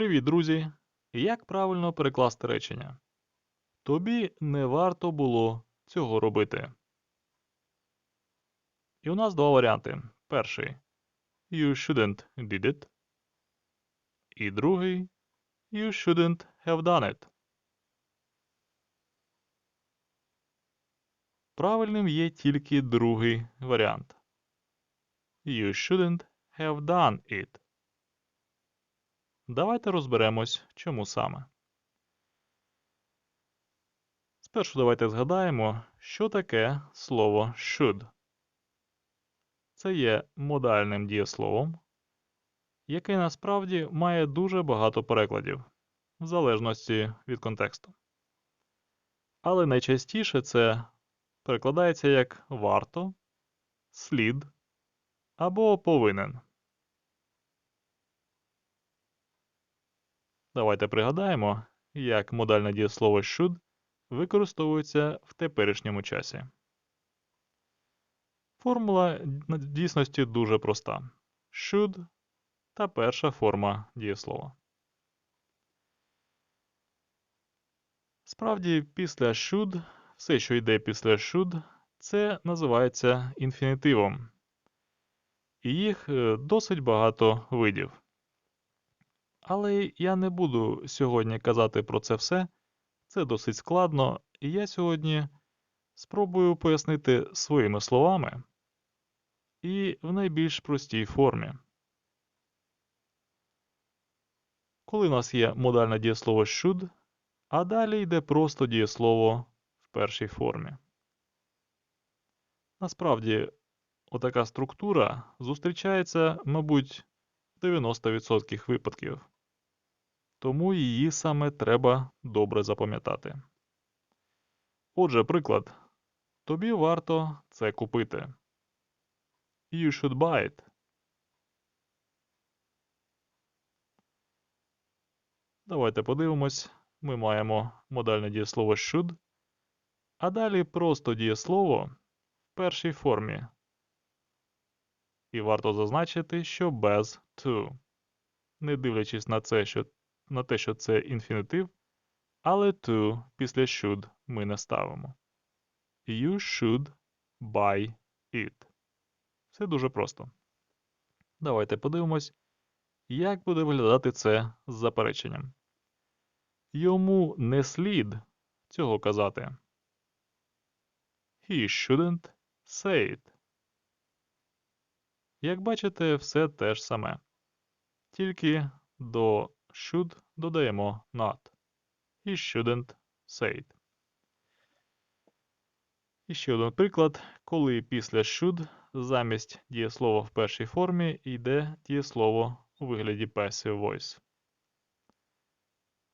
Привіт, друзі! Як правильно перекласти речення? Тобі не варто було цього робити. І у нас два варіанти. Перший You shouldn't did it. І другий You shouldn't have done it. Правильним є тільки другий варіант. You shouldn't have done it. Давайте розберемось, чому саме. Спершу давайте згадаємо, що таке слово should. Це є модальним дієсловом, яке насправді має дуже багато перекладів, в залежності від контексту. Але найчастіше це перекладається як варто, слід або повинен. Давайте пригадаємо, як модальне дієслово should використовується в теперішньому часі. Формула дійсності дуже проста. Should та перша форма дієслова. Справді, після should, все, що йде після should, це називається інфінітивом. І їх е, досить багато видів. Але я не буду сьогодні казати про це все. Це досить складно, і я сьогодні спробую пояснити своїми словами і в найбільш простій формі. Коли у нас є модальне дієслово should, а далі йде просто дієслово в першій формі. Насправді, отака структура зустрічається, мабуть, в 90% випадків тому її саме треба добре запам'ятати. Отже, приклад. Тобі варто це купити. You should buy it. Давайте подивимось. Ми маємо модальне дієслово should, а далі просто дієслово в першій формі. І варто зазначити, що без to. Не дивлячись на це, що на те, що це інфінітив, але to після should ми не ставимо. You should buy it. Все дуже просто. Давайте подивимось, як буде виглядати це з запереченням. Йому не слід цього казати. He shouldn't say it. Як бачите, все те ж саме. Тільки до should додаємо not. He shouldn't say it. І ще один приклад, коли після should замість дієслова в першій формі йде дієслово у вигляді passive voice.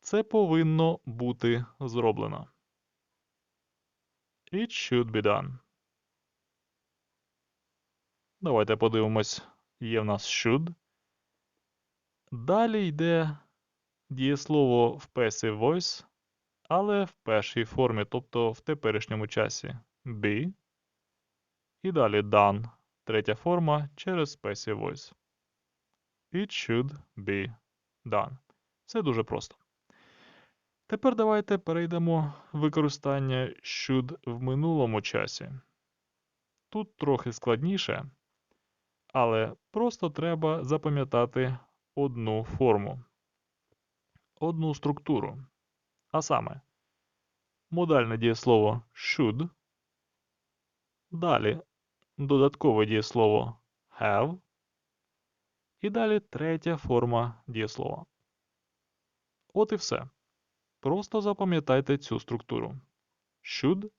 Це повинно бути зроблено. It should be done. Давайте подивимось, є в нас should. Далі йде дієслово в passive voice, але в першій формі, тобто в теперішньому часі be. І далі done, третя форма через passive voice. It should be done. Це дуже просто. Тепер давайте перейдемо в використання should в минулому часі. Тут трохи складніше, але просто треба запам'ятати одну форму, одну структуру. А саме, модальне дієслово should, далі додаткове дієслово have, і далі третя форма дієслова. От і все. Просто запам'ятайте цю структуру. Should,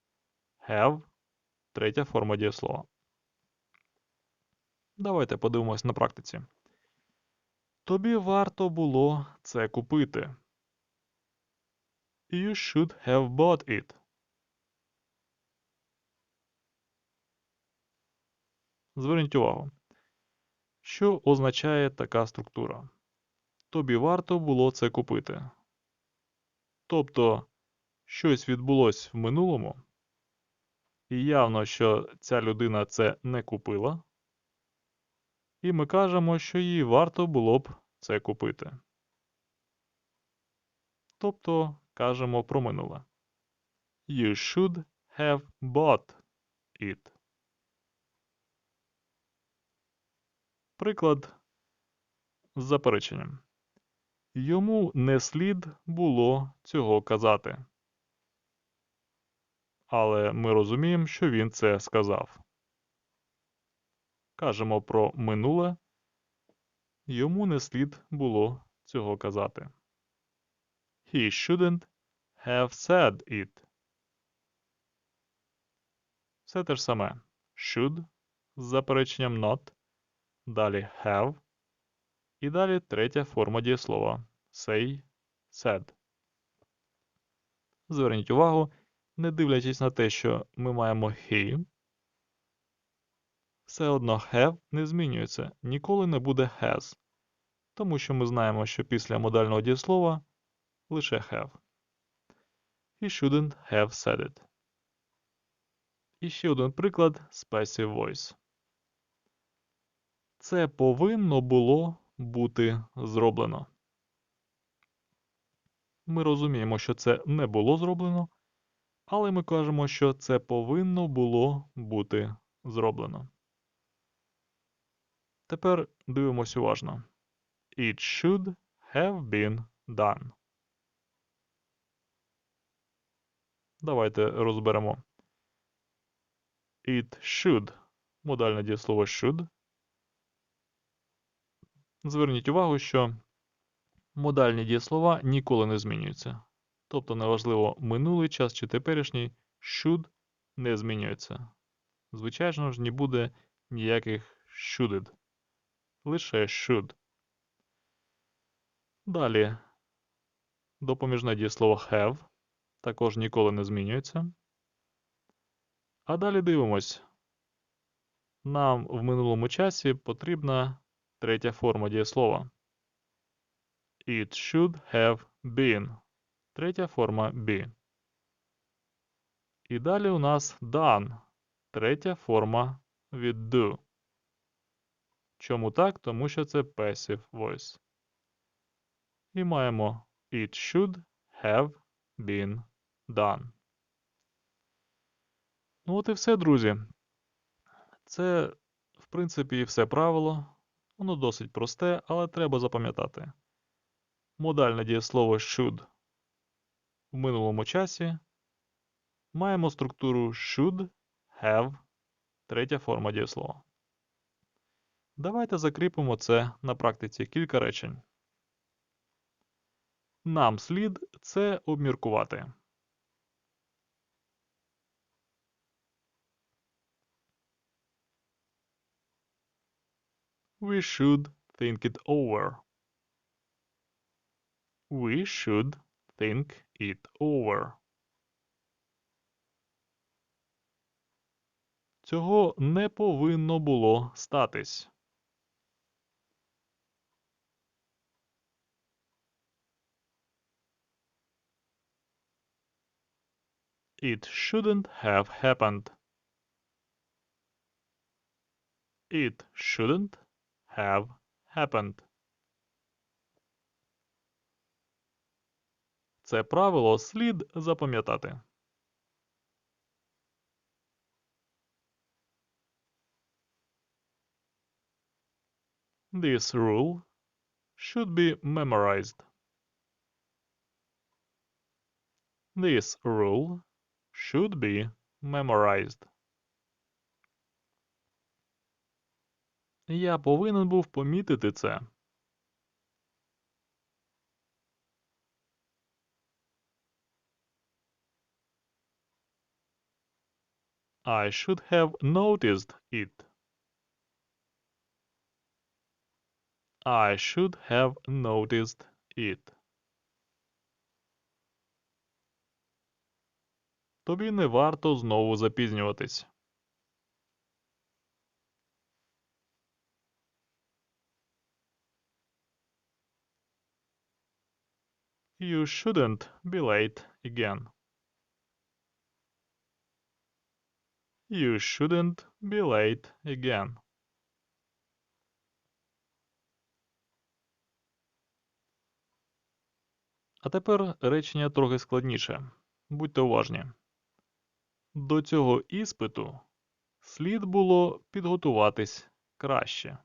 have, третя форма дієслова. Давайте подивимось на практиці. Тобі варто було це купити. You should have bought it. Зверніть увагу, що означає така структура. Тобі варто було це купити. Тобто, щось відбулось в минулому, і явно, що ця людина це не купила. І ми кажемо, що їй варто було б це купити. тобто кажемо про минуле. You should have bought it. Приклад з запереченням. Йому не слід було цього казати. Але ми розуміємо, що він це сказав. Кажемо про минуле. Йому не слід було цього казати. He shouldn't have said it. Все те ж саме. Should з запереченням not. Далі have. І далі третя форма дієслова say, said. Зверніть увагу, не дивлячись на те, що ми маємо he, все одно have не змінюється, ніколи не буде has, тому що ми знаємо, що після модального дієслова лише have. He shouldn't have said it. І ще один приклад passive voice. Це повинно було бути зроблено. Ми розуміємо, що це не було зроблено, але ми кажемо, що це повинно було бути зроблено. Тепер дивимось уважно. It should have been done. Давайте розберемо. It should. Модальне дієслово should. Зверніть увагу, що модальні дієслова ніколи не змінюються. Тобто, неважливо, минулий час чи теперішній should не змінюється. Звичайно ж, не буде ніяких shoulded. Лише should. Далі допоміжне дієслово have також ніколи не змінюється. А далі дивимось. Нам в минулому часі потрібна третя форма дієслова. It should have been. Третя форма be. І далі у нас done. Третя форма від do. Чому так? Тому що це passive voice. І маємо It should have been done. Ну от і все, друзі. Це, в принципі, і все правило. Воно досить просте, але треба запам'ятати. Модальне дієслово should в минулому часі. Маємо структуру should, have, третя форма дієслова. Давайте закріпимо це на практиці кілька речень. Нам слід це обміркувати. We should think it over. We should think it over. Цього не повинно було статись. It shouldn't have happened. It shouldn't have happened. Це правило слід запам'ятати. This rule should be memorized. This rule should be memorized. Я повинен був помітити це. I should have noticed it. I should have noticed it. Тобі не варто знову запізнюватись. You shouldn't be late again. You shouldn't be late again. А тепер речення трохи складніше. Будьте уважні. До цього іспиту слід було підготуватись краще.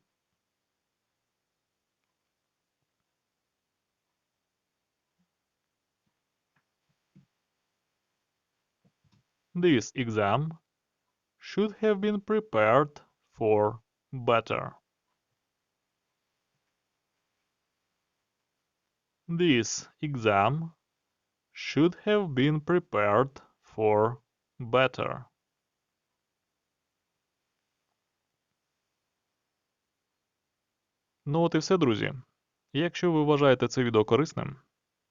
This exam should have been prepared for better. This exam should have been prepared for better. Ну от і все, друзі. Якщо ви вважаєте це відео корисним,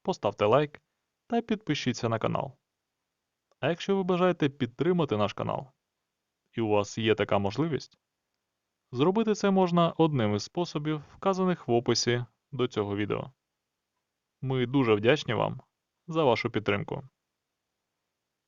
поставте лайк та підпишіться на канал. А якщо ви бажаєте підтримати наш канал, і у вас є така можливість, зробити це можна одним із способів, вказаних в описі до цього відео. Ми дуже вдячні вам за вашу підтримку.